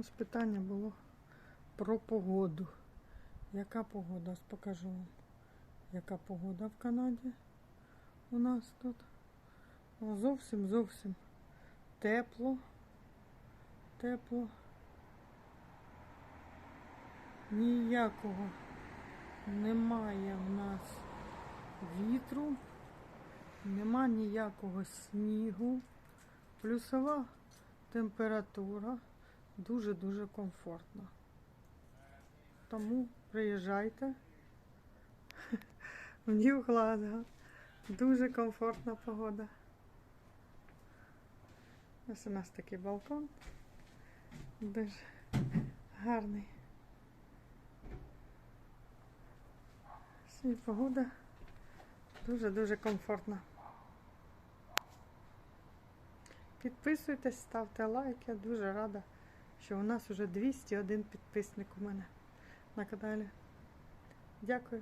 Ось питання було про погоду. Яка погода? Ось покажу вам. Яка погода в Канаді у нас тут. Зовсім зовсім тепло. Тепло. Ніякого немає в нас вітру, нема ніякого снігу. Плюсова температура дуже-дуже комфортна. Тому приїжджайте в Нью Глазго. Дуже комфортна погода. Ось у нас такий балкон. Дуже гарний. Сьогодні погода дуже-дуже комфортна. Підписуйтесь, ставте лайк. Я дуже рада, що у нас вже 201 підписник у мене на каналі. Дякую.